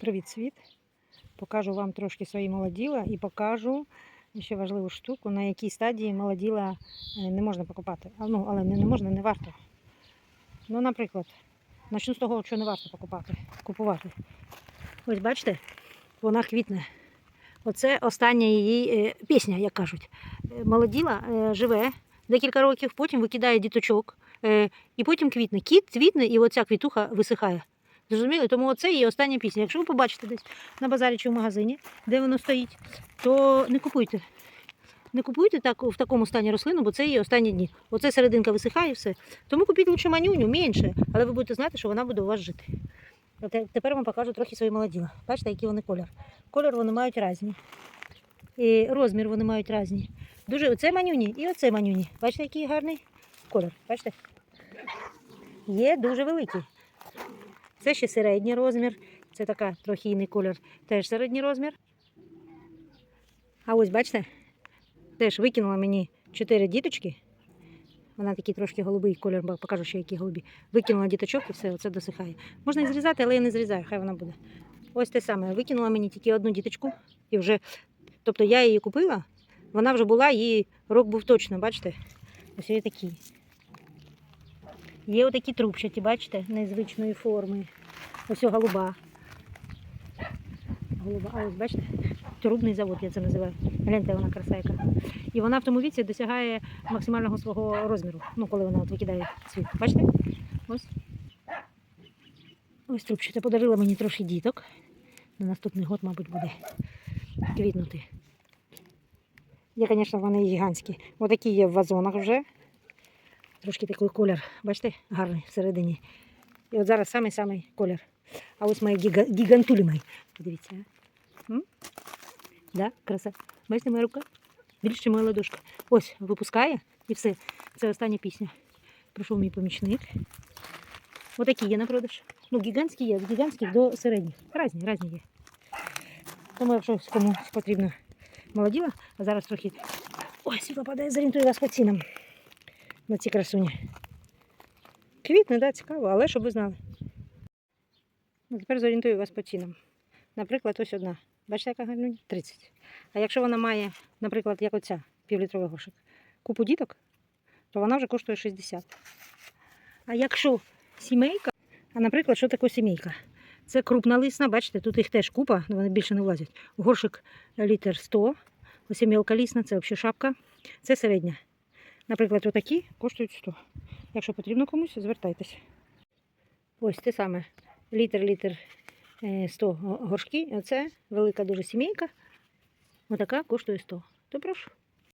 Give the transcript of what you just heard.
Привіт, світ! Покажу вам трошки свої молоділа і покажу ще важливу штуку, на якій стадії молоділа е, не можна покупати. Ну, але не, можна, не варто. Ну, наприклад, почну з того, що не варто покупати, купувати. Ось бачите, вона квітне. Оце остання її е, пісня, як кажуть. Е, Молоділа живе декілька років, потім викидає діточок, і потім квітне. Кіт квітне, і оця квітуха висихає. Зрозуміли? Тому оце її остання пісня. Якщо ви побачите десь на базарі чи в магазині, де воно стоїть, то не купуйте. Не купуйте так, в такому стані рослину, бо це її останні дні. Оце серединка висихає все. Тому купіть лучше манюню, менше, але ви будете знати, що вона буде у вас жити. Тепер вам покажу трохи свої молоділа. Бачите, який вони колір. Колір вони мають різні. І розмір вони мають різні. Дуже оце манюні і оце манюні. Бачите, який гарний колір. Бачите? Є дуже великий. Це ще середній розмір. Це така трохійний колір, теж середній розмір. А ось бачите, теж викинула мені чотири діточки. Вона такий трошки голубий колір, покажу, що які голубі. Викинула діточок і все, оце досихає. Можна і зрізати, але я не зрізаю, хай вона буде. Ось те саме. Викинула мені тільки одну діточку. І вже, тобто я її купила, вона вже була, її рок був точно, бачите? Ось є такі. Є отакі трубчаті, бачите, незвичної форми. Ось голуба. Голуба. А ось бачите, трубний завод, я це називаю. Гляньте, вона краса яка. І вона в тому віці досягає максимального свого розміру. Ну, коли вона от викидає світ. Бачите? Ось. Ось трубчата подарила мені трошки діток. На наступний год, мабуть, буде квітнути. Є, звісно, вони гігантські. Отакі є в вазонах вже. Трошки такий колір, бачите, гарний всередині. І от зараз самий-самий колір. А ось мої гіга... гігантулі мої. Подивіться. Да, краса. Бачите, моя рука? Більше моя ладошка. Ось, випускає і все. Це остання пісня. Прийшов мій помічник. Отакі є на продаж. Ну, гігантські є, гігантських до середніх. Разні, різні є. Тому, якщо комусь потрібно молоділа, а зараз трохи. Ой, світло падає, зорієнтую вас по цінам на ці красуні. Квітне, да, цікаво, але щоб ви знали. Ну, тепер зорієнтую вас по цінам. Наприклад, ось одна. Бачите, яка гарна? 30. А якщо вона має, наприклад, як оця півлітровий горшик, купу діток, то вона вже коштує 60. А якщо сімейка, а наприклад, що таке сімейка? Це крупна лисна, бачите, тут їх теж купа, вони більше не влазять. Горшик літр 100. Ось мілка лісна, це взагалі шапка. Це середня. Наприклад, отакі коштують 100. Якщо потрібно комусь, звертайтеся. Ось те саме. Літр, літр е, 100 горшки. Оце велика дуже сімейка. Отака коштує 100. То прошу.